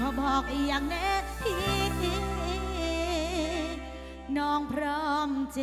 ขอบอกอย่างแน่พี่น้องพร้อมเจ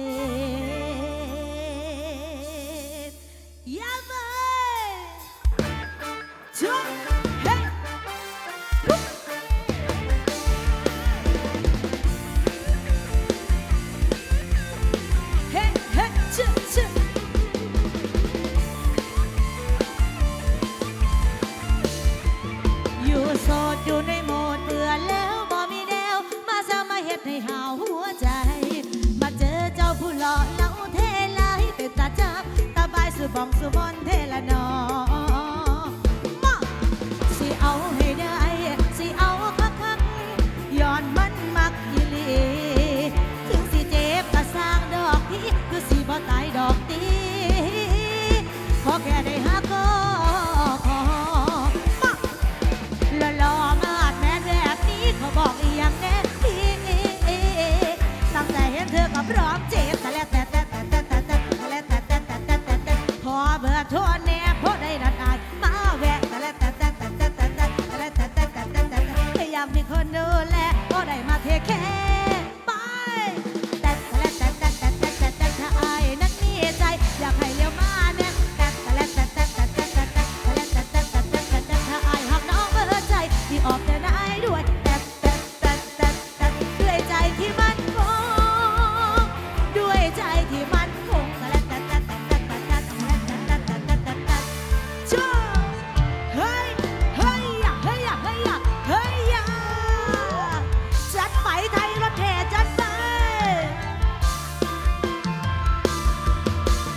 ของสุบนเทละนอ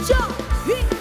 Jump!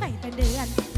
ไปเป็นเดือน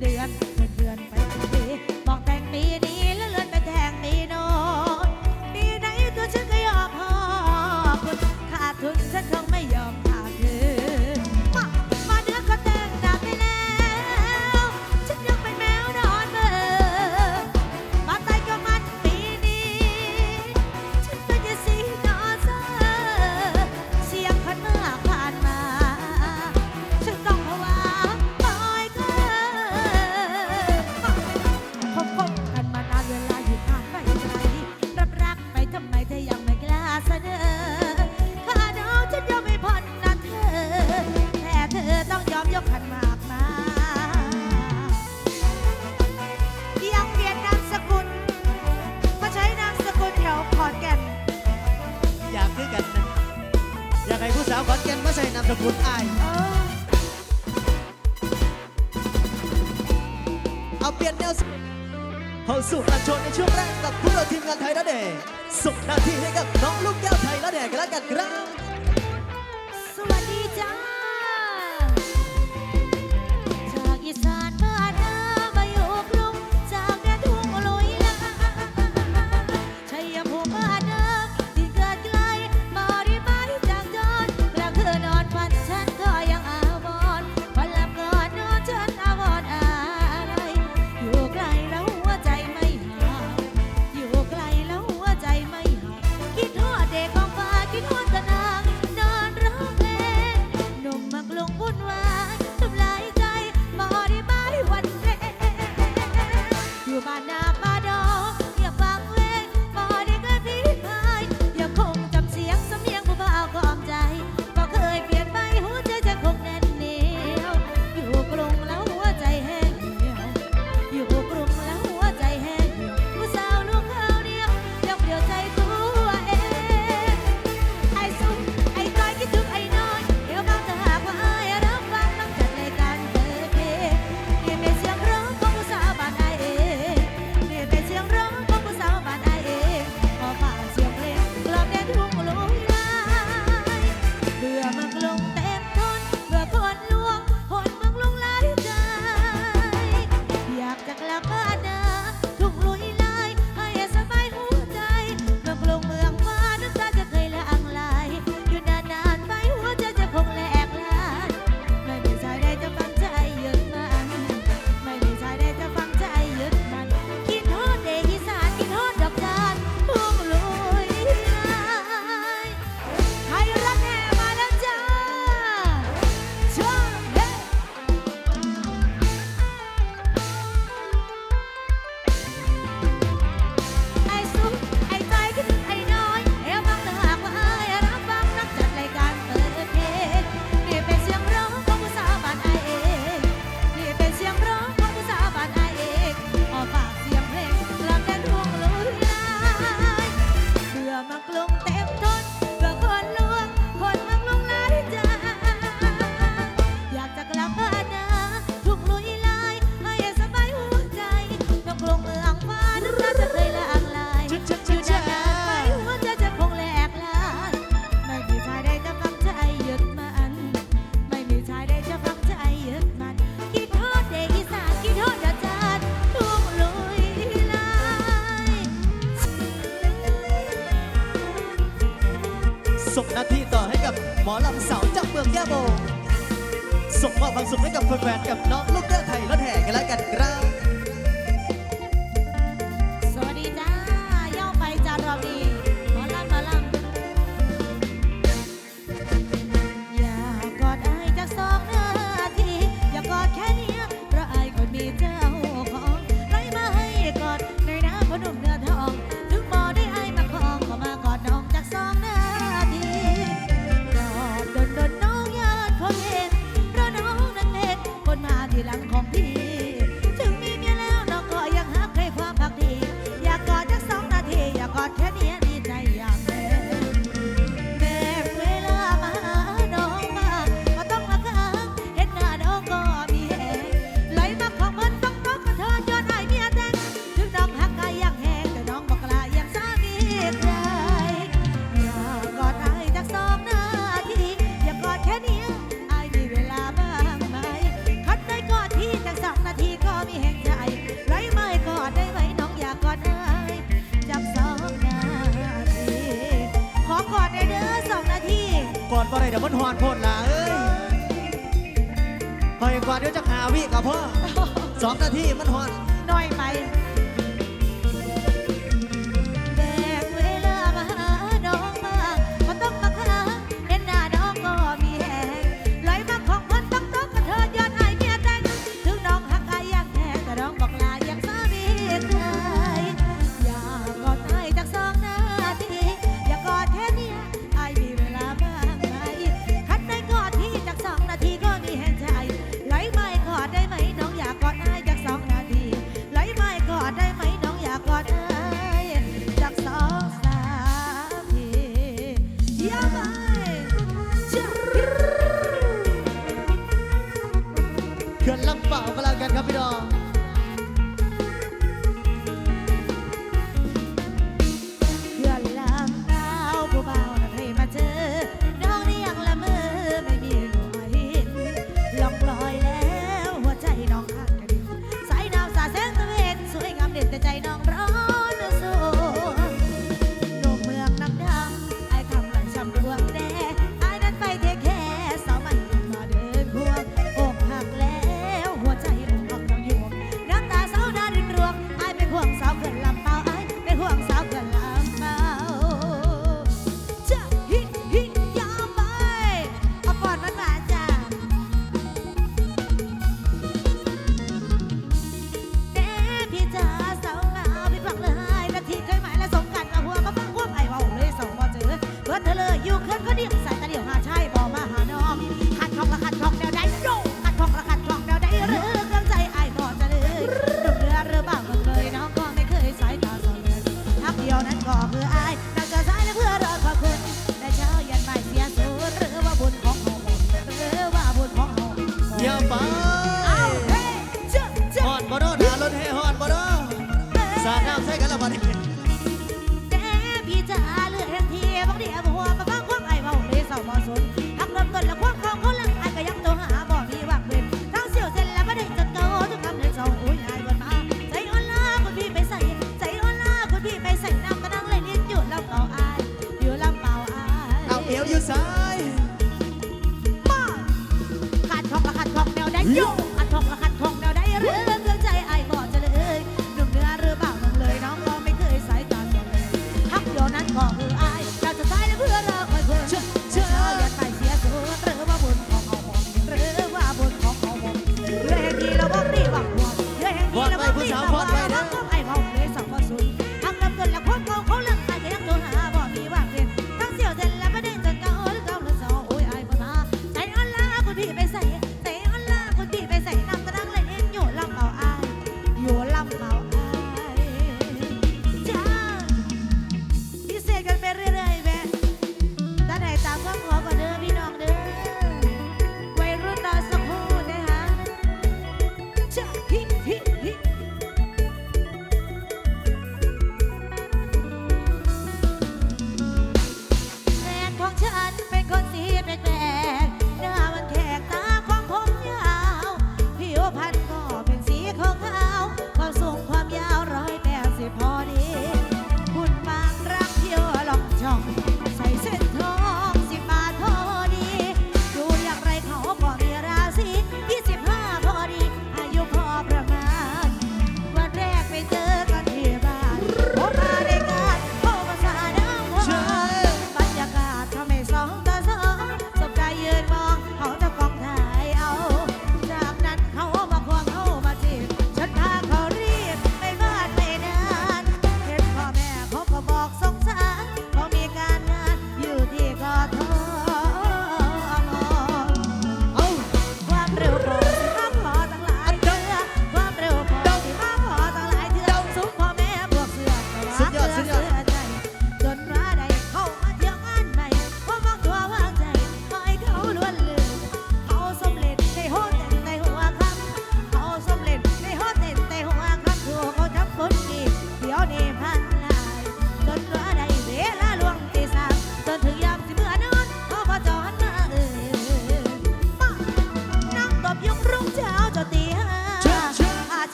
pendejan ส่งนาทีต่อให้กับหมอลำสาวจากเมืองแก้วโบส่งมอบความสุขให้กับแฟนๆกับน้องลูกเลือไทยรถแห่กันแล้วกัน ว้เดี๋ยวมันหอนพ่นละเอ้ยคอยกว่าเดี๋ยวจะหาวิกับพ่อสองนาทีมันหอน